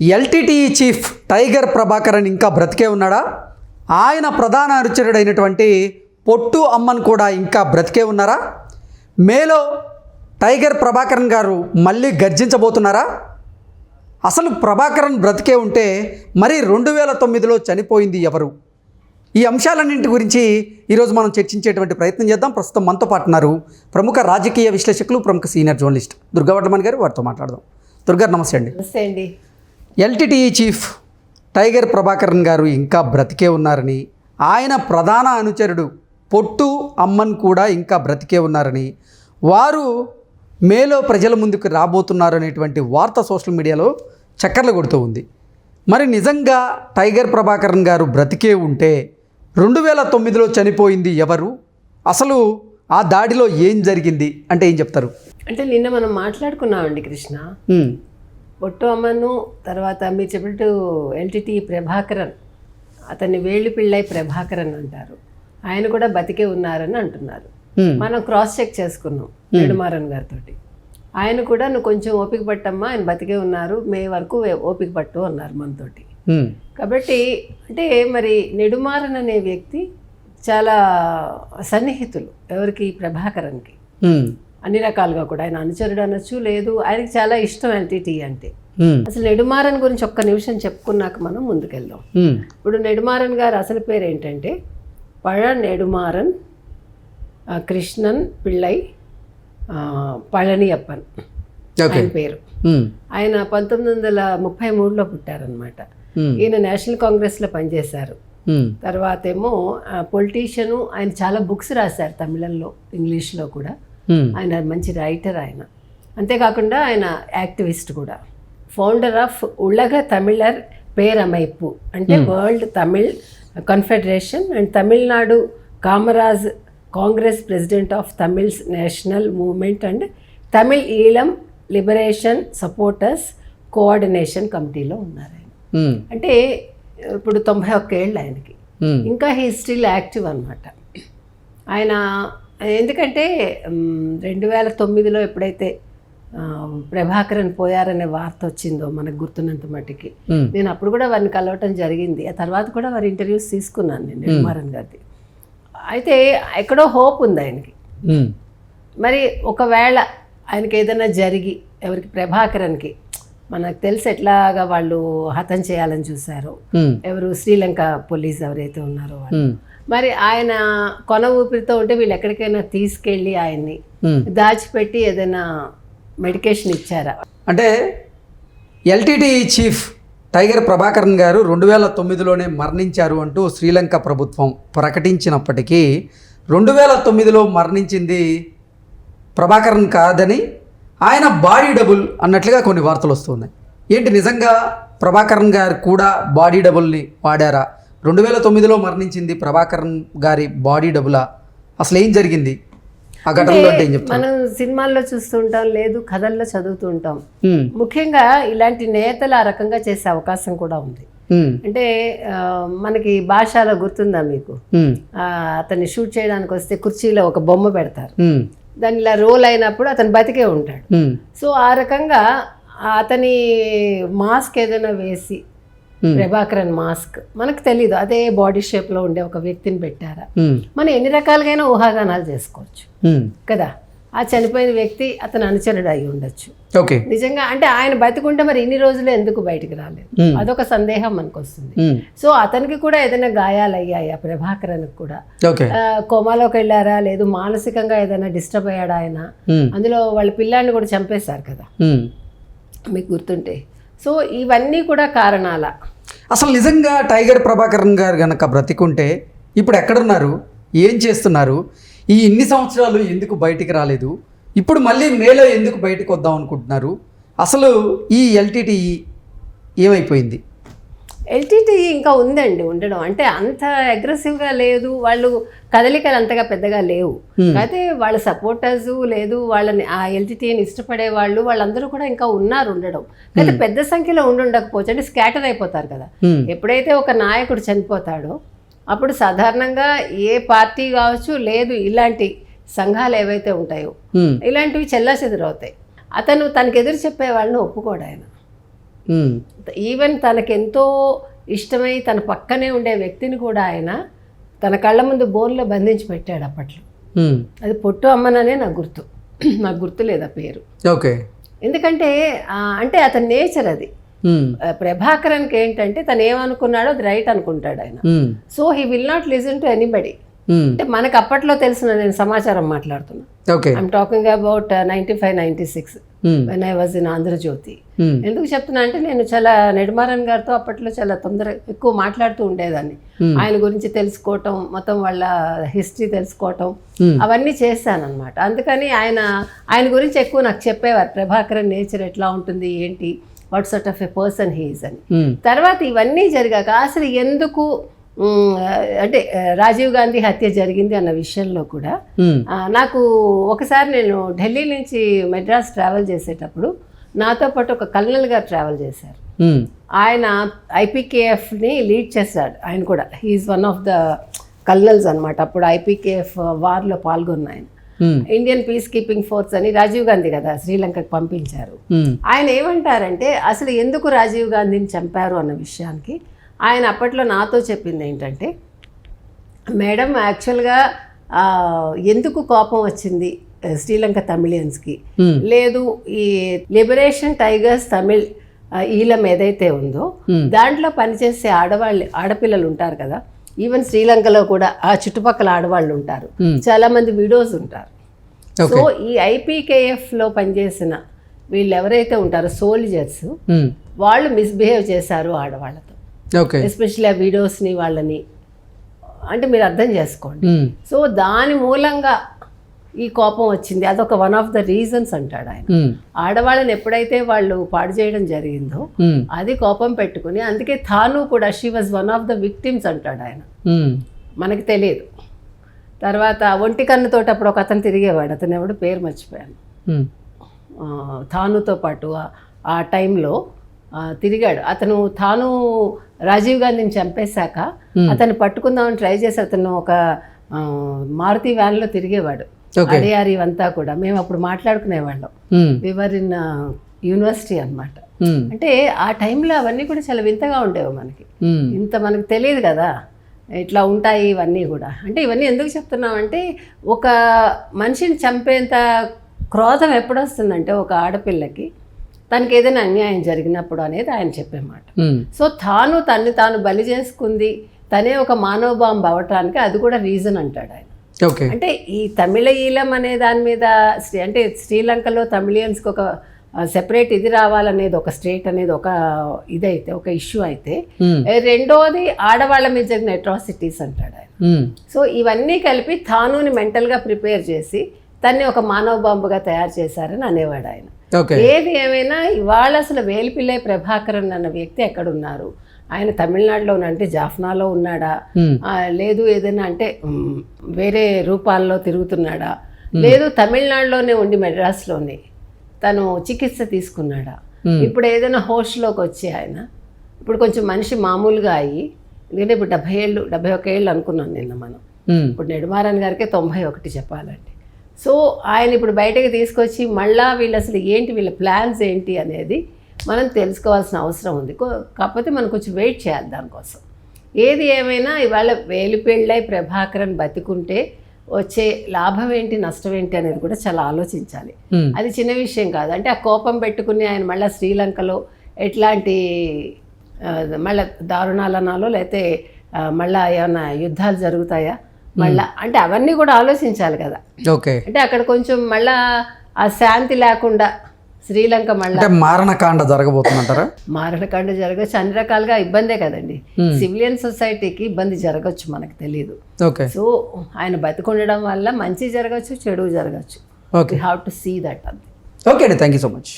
LTTE chief tiger Prabhakaran ఇంకా బ్రతికే ఉన్నాడా? ఆయన ప్రధాన అనుచరుడైనటువంటి పొట్టు అమ్మన్ కూడా ఇంకా బ్రతికే ఉన్నారా? మేలో టైగర్ ప్రభాకరన్ గారు మళ్ళీ గర్జించబోతున్నారా? అసలు ప్రభాకరన్ బ్రతికే ఉంటే మరి రెండు వేల తొమ్మిదిలో చనిపోయింది ఎవరు? ఈ అంశాలన్నింటి గురించి ఈరోజు మనం చర్చించేటువంటి ప్రయత్నం చేద్దాం. ప్రస్తుతం మనతో పాటు ఉన్నారు ప్రముఖ రాజకీయ విశ్లేషకులు ప్రముఖ సీనియర్ జర్నలిస్ట్ దుర్గావర్ధమన్ గారు. వారితో మాట్లాడదాం. దుర్గారు నమస్తే అండి. నమస్తే అండి. ఎల్టీటీఈ చీఫ్ టైగర్ ప్రభాకరన్ గారు ఇంకా బ్రతికే ఉన్నారని ఆయన ప్రధాన అనుచరుడు పొట్టు అమ్మన్ కూడా ఇంకా బ్రతికే ఉన్నారని వారు మేలో ప్రజల ముందుకు రాబోతున్నారు అనేటువంటి వార్త సోషల్ మీడియాలో చక్కర్లు కొడుతూ ఉంది. మరి నిజంగా టైగర్ ప్రభాకరన్ గారు బ్రతికే ఉంటే రెండు వేల తొమ్మిదిలో చనిపోయింది ఎవరు? అసలు ఆ దాడిలో ఏం జరిగింది? అంటే ఏం చెప్తారు? అంటే నిన్న మనం మాట్లాడుకున్నామండి కృష్ణ. పొట్టు అమ్మను తర్వాత మీరు చెప్పినట్టు ఎల్టీటీ ప్రభాకరన్. అతన్ని వేళ్ళు పిళ్ళై ప్రభాకరన్ అంటారు. ఆయన కూడా బతికే ఉన్నారని అంటున్నారు. మనం క్రాస్ చెక్ చేసుకున్నాం నెడుమారన్ గారితో ఆయన కూడా నువ్వు కొంచెం ఓపిక పట్టమ్మా ఆయన బతికే ఉన్నారు మే వరకు ఓపిక పట్టు అన్నారు మనతోటి. కాబట్టి అంటే మరి నెడుమారన్ అనే వ్యక్తి చాలా సన్నిహితులు ఎవరికి? ప్రభాకరన్కి. అన్ని రకాలుగా కూడా. ఆయన అనుచరుడు అనొచ్చు లేదు ఆయనకి చాలా ఇష్టం ఎల్టీటీ అంటే. అసలు నెడుమారన్ గురించి ఒక్క నిమిషం చెప్పుకున్నాక మనం ముందుకెళ్దాం. ఇప్పుడు నెడుమారన్ గారు అసలు పేరు ఏంటంటే పழ నెడుమారన్ కృష్ణన్ పిళ్ళై పళనియప్పన్. ఆయన పేరు. ఆయన పంతొమ్మిది వందల ముప్పై మూడులో పుట్టారనమాట ఈయన నేషనల్ కాంగ్రెస్లో పనిచేశారు. తర్వాత ఏమో పొలిటీషియను ఆయన చాలా బుక్స్ రాశారు తమిళంలో ఇంగ్లీష్లో కూడా. ఆయన మంచి రైటర్ ఆయన. అంతేకాకుండా ఆయన యాక్టివిస్ట్ కూడా. ఫౌండర్ ఆఫ్ ఉలగ తమిళర్ పేరమైపు అంటే world Tamil confederation and Tamil Nadu Kamaraj Congress president of Tamils national movement and Tamil Eelam liberation supporters coordination కమిటీలో ఉన్నారు ఆయన. ఉమ్, అంటే ఇప్పుడు తొంభై ఒక్క ఏళ్ళు ఆయనకి. ఉమ్, ఇంకా హీ స్టిల్ యాక్టివ్ అనమాట ఆయన ఎందుకంటే రెండు వేల తొమ్మిదిలో ఎప్పుడైతే ప్రభాకరన్ పోయారనే వార్త వచ్చిందో మనకు గుర్తున్నంత మట్టికి నేను అప్పుడు కూడా వారిని కలవటం జరిగింది. ఆ తర్వాత కూడా వారి ఇంటర్వ్యూస్ తీసుకున్నాను నేను నిర్మారన్ గారిది. అయితే ఎక్కడో హోప్ ఉంది ఆయనకి. మరి ఒకవేళ ఆయనకి ఏదైనా జరిగి ఎవరికి? ప్రభాకరన్కి. మనకు తెలిసి ఎట్లాగా వాళ్ళు హతం చేయాలని చూశారో. ఎవరు శ్రీలంక పోలీస్ ఎవరైతే ఉన్నారో వాళ్ళు. మరి ఆయన కొన ఊపిరితో ఉంటే వీళ్ళు ఎక్కడికైనా తీసుకెళ్ళి ఆయన్ని. దాచిపెట్టి ఏదైనా మెడికేషన్ ఇచ్చారా? అంటే ఎల్టీటీ చీఫ్ టైగర్ ప్రభాకరన్ గారు రెండు వేల తొమ్మిదిలోనే మరణించారు అంటూ శ్రీలంక ప్రభుత్వం ప్రకటించినప్పటికీ రెండు వేల తొమ్మిదిలో మరణించింది ప్రభాకరన్ కాదని ఆయన బాడీ డబుల్ అన్నట్లుగా కొన్ని వార్తలు వస్తున్నాయి. ఏంటి నిజంగా ప్రభాకరన్ గారు కూడా బాడీ డబుల్ని వాడారా? రెండు వేల తొమ్మిదిలో మరణించింది ప్రభాకరన్ గారి బాడీ డబులా? అసలు ఏం జరిగింది? ఆ ఘటనలో అంటే ఏం మనం సినిమాల్లో చూస్తుంటాం లేదు కథల్లో చదువుతుంటాం. ముఖ్యంగా ఇలాంటి నేతలు ఆ రకంగా చేసే అవకాశం కూడా ఉంది. అంటే మనకి భాషలో గుర్తుందా మీకు? అతన్ని షూట్ చేయడానికి వస్తే కుర్చీలో ఒక బొమ్మ పెడతారు. దాని ఇలా రోల్ అయినప్పుడు అతను బతికే ఉంటాడు. సో ఆ రకంగా అతని మాస్క్ ఏదైనా వేసి. ప్రభాకరన్ మాస్క్ మనకు తెలీదు. అదే బాడీ షేప్లో ఉండే ఒక వ్యక్తిని పెట్టారా? మనం ఎన్ని రకాలుగైనా ఊహాగానాలు చేసుకోవచ్చు. కదా? ఆ చనిపోయిన వ్యక్తి అతను అనుచరుడు అయి ఉండొచ్చు. ఓకే. నిజంగా అంటే ఆయన బతికుంటే మరి ఇన్ని రోజులు ఎందుకు బయటికి రాలేదు. అదొక సందేహం మనకు వస్తుంది సో అతనికి కూడా ఏదైనా గాయాలు అయ్యాయి ఆ ప్రభాకరన్కి కూడా కోమాలోకి వెళ్ళారా? లేదు మానసికంగా ఏదైనా డిస్టర్బ్ అయ్యాడా ఆయన? అందులో వాళ్ళ పిల్లాన్ని కూడా చంపేశారు కదా. మీకు గుర్తుంటే. సో ఇవన్నీ కూడా కారణాల. అసలు నిజంగా టైగర్ ప్రభాకరన్ గారు గనక బ్రతికుంటే ఇప్పుడు ఎక్కడున్నారు? ఏం చేస్తున్నారు? ఈ ఇన్ని సంవత్సరాలు ఎందుకు బయటికి రాలేదు? ఇప్పుడు మళ్ళీ మేలో ఎందుకు బయటకు వద్దాం అనుకుంటున్నారు? అసలు ఈ ఎల్టీటీ ఏమైపోయింది? ఎల్టీటీ ఇంకా ఉందండి ఉండడం. అంటే అంత అగ్రెసివ్గా లేదు. వాళ్ళు కదలికలు అంతగా పెద్దగా లేవు. అయితే వాళ్ళ సపోర్టర్స్ లేదు వాళ్ళని ఆ ఎల్టీటీని ఇష్టపడే వాళ్ళు వాళ్ళందరూ కూడా ఇంకా ఉన్నారు ఉండడం. అయితే పెద్ద సంఖ్యలో ఉండి ఉండకపోవచ్చు అంటే స్కాటర్ అయిపోతారు కదా. ఎప్పుడైతే ఒక నాయకుడు చనిపోతాడో అప్పుడు సాధారణంగా ఏ పార్టీ కావచ్చు లేదు ఇలాంటి సంఘాలు ఏవైతే ఉంటాయో ఇలాంటివి చెల్లా చెదురవుతాయి అతను తనకు ఎదురు చెప్పే వాళ్ళని ఒప్పుకోడు ఆయన. ఈవెన్ తనకెంతో ఇష్టమై తన పక్కనే ఉండే వ్యక్తిని కూడా ఆయన తన కళ్ళ ముందు బోన్లో బంధించి పెట్టాడు అప్పట్లో. అది పొట్టు అమ్మననే నాకు గుర్తు. నాకు గుర్తు లేదు ఆ పేరు. ఓకే. ఎందుకంటే అంటే అతని నేచర్ అది. ప్రభాకరన్కి ఏంటంటే తను ఏమనుకున్నాడో అది రైట్ అనుకుంటాడు ఆయన. So he will not listen to anybody అంటే మనకు అప్పట్లో తెలిసిన నేను సమాచారం మాట్లాడుతున్నా. I'm talking about ninety five ninety six when I was in Andhra Jyothi ఎందుకు చెప్తున్నా అంటే నేను చాలా నెడుమారన్ గారితో అప్పట్లో చాలా తొందర ఎక్కువ మాట్లాడుతూ ఉండేదాన్ని. Hmm. ఆయన గురించి తెలుసుకోవటం మొత్తం వాళ్ళ హిస్టరీ తెలుసుకోవటం Hmm. అవన్నీ చేశానన్నమాట. అందుకని ఆయన ఆయన గురించి ఎక్కువ నాకు చెప్పేవారు. ప్రభాకరన్ నేచర్ ఎట్లా ఉంటుంది ఏంటి? What sort of a person he's అని. ఉమ్, తర్వాత ఇవన్నీ జరిగాక అసలు ఎందుకు అంటే రాజీవ్ గాంధీ హత్య జరిగింది అన్న విషయంలో కూడా ఆ, నాకు ఒకసారి నేను ఢిల్లీ నుంచి మెడ్రాస్ ట్రావెల్ చేసేటప్పుడు నాతో పాటు ఒక కల్నల్ గారు ట్రావెల్ చేశారు. ఉమ్, ఆయన ఐపీకేఎఫ్ని లీడ్ చేశాడు ఆయన కూడా. He's one of the colonels అనమాట అప్పుడు ఐపీకేఎఫ్ వార్లో పాల్గొన్న ఆయన. Um, Indian peace keeping force అని రాజీవ్ గాంధీ కదా శ్రీలంకకు పంపించారు. ఉమ్, ఆయన ఏమంటారంటే అసలు ఎందుకు రాజీవ్ గాంధీని చంపారు? అన్న విషయానికి ఆయన అప్పట్లో నాతో చెప్పింది ఏంటంటే మేడం యాక్చువల్గా ఎందుకు కోపం వచ్చింది శ్రీలంక తమిళియన్స్కి? ఉమ్, లేదు ఈ లిబరేషన్ టైగర్స్ తమిళ్ ఈలం ఏదైతే ఉందో Hmm. దాంట్లో పనిచేసే ఆడవాళ్ళు ఆడపిల్లలు ఉంటారు కదా ఈవెన్ శ్రీలంకలో కూడా ఆ చుట్టుపక్కల ఆడవాళ్ళు ఉంటారు. Hmm. చాలా మంది విడోస్ ఉంటారు. సో ఈ ఐపీకేఎఫ్లో పనిచేసిన వీళ్ళు ఎవరైతే ఉంటారో సోల్జర్స్ ఉమ్, వాళ్ళు మిస్బిహేవ్ చేశారు ఆడవాళ్ళతో. ఎస్పెషల్లీ ఆ విడోస్ని వాళ్ళని. అంటే మీరు అర్థం చేసుకోండి. సో దాని మూలంగా ఈ కోపం వచ్చింది. అదొక వన్ ఆఫ్ ద రీజన్స్ అంటాడు ఆయన. ఆడవాళ్ళని ఎప్పుడైతే వాళ్ళు పాడు చేయడం జరిగిందో అది కోపం పెట్టుకుని అందుకే తాను కూడా she was one of the victims అంటాడు ఆయన. మనకి తెలియదు. తర్వాత ఒంటి కన్నుతోటి అప్పుడు ఒక అతను తిరిగేవాడు. అతను ఎవడు? పేరు మర్చిపోయాను. తానుతో పాటు ఆ- టైంలో తిరిగాడు. అతను తాను రాజీవ్ గాంధీని చంపేశాక అతను పట్టుకుందామని ట్రై చేసి అతను ఒక మారుతి వ్యాన్లో తిరిగేవాడు. ఓకే అడియారి ఇవంతా కూడా మేము అప్పుడు మాట్లాడుకునేవాళ్ళం. వివర్ ఇన్ యూనివర్సిటీ అన్నమాట. ఉమ్, అంటే ఆ టైంలో అవన్నీ కూడా చాలా వింతగా ఉండేవి మనకి. ఉమ్, ఇంత మనకు తెలియదు కదా. ఇట్లా ఉంటాయి ఇవన్నీ కూడా. అంటే ఇవన్నీ ఎందుకు చెప్తున్నామంటే ఒక మనిషిని చంపేంత క్రోధం ఎప్పుడు వస్తుందంటే ఒక ఆడపిల్లకి తనకి ఏదైనా అన్యాయం జరిగినప్పుడు అనేది ఆయన చెప్పే మాట ఉమ్, సో తాను తన్ని తాను బలి చేసుకుంది. తనే ఒక మానవ బాంబు అవ్వటానికి అది కూడా రీజన్ అంటాడు ఆయన. అంటే ఈ తమిళ ఈలం అనే దాని మీద అంటే శ్రీలంకలో తమిళియన్స్కి ఒక సెపరేట్ ఇది రావాలనేది ఒక స్టేట్ అనేది ఒక ఇదైతే ఒక ఇష్యూ అయితే రెండోది ఆడవాళ్ళ మీద జరిగిన అట్రాసిటీస్ అంటాడు ఆయన. సో ఇవన్నీ కలిపి తానుని మెంటల్గా ప్రిపేర్ చేసి తన్ని ఒక మానవ బాంబుగా తయారు చేశారని అనేవాడు ఆయన. ఏది ఏమైనా ఇవాళ అసలు వేలిపిల్లై ప్రభాకరన్ అన్న వ్యక్తి ఎక్కడున్నారు? ఆయన తమిళనాడులో ఉన్న- అంటే జాఫ్నాలో ఉన్నాడా లేదు ఏదైనా అంటే వేరే రూపాల్లో తిరుగుతున్నాడా? లేదు తమిళనాడులోనే ఉండి మెడ్రాస్లోనే తను చికిత్స తీసుకున్నాడా. ఇప్పుడు ఏదైనా హోస్ట్లోకి వచ్చి ఆయన ఇప్పుడు కొంచెం మనిషి మామూలుగా అయ్యి ఎందుకంటే ఇప్పుడు డెబ్బై ఏళ్ళు డెబ్బై ఒక ఏళ్ళు అనుకున్నాం నిన్న మనం. ఇప్పుడు నెడుమారన్ గారికే తొంభై ఒకటి చెప్పాలండి సో ఆయన ఇప్పుడు బయటకు తీసుకొచ్చి మళ్ళా వీళ్ళు అసలు ఏంటి వీళ్ళ ప్లాన్స్ ఏంటి అనేది మనం తెలుసుకోవాల్సిన అవసరం ఉంది. కాకపోతే మనం కొంచెం వెయిట్ చేయాలి దానికోసం ఏది ఏమైనా ఇవాళ వేలిపెళ్ళై ప్రభాకరన్ బతికుంటే వచ్చే లాభం ఏంటి నష్టం ఏంటి అనేది కూడా చాలా ఆలోచించాలి. అది చిన్న విషయం కాదు. అంటే ఆ కోపం పెట్టుకుని ఆయన మళ్ళీ శ్రీలంకలో ఎట్లాంటి మళ్ళా దారుణాలనాలో లేకపోతే మళ్ళా ఏమైనా యుద్ధాలు జరుగుతాయా? మళ్ళా అంటే అవన్నీ కూడా ఆలోచించాలి కదా. ఓకే. అంటే అక్కడ కొంచెం మళ్ళా ఆ శాంతి లేకుండా శ్రీలంక మళ్ళా. అంటే మారణకాండ జరగబోతుందంటారా? మారణకాండ జరగచ్చు అన్ని రకాలుగా ఇబ్బందే కదండి. సివిలియన్ సొసైటీకి ఇబ్బంది జరగచ్చు మనకు తెలియదు ఓకే. సో ఆయన బతికుండడం వల్ల మంచి జరగచ్చు చెడు జరగచ్చు. Okay. Have to see that okay అండి. Thank you so much.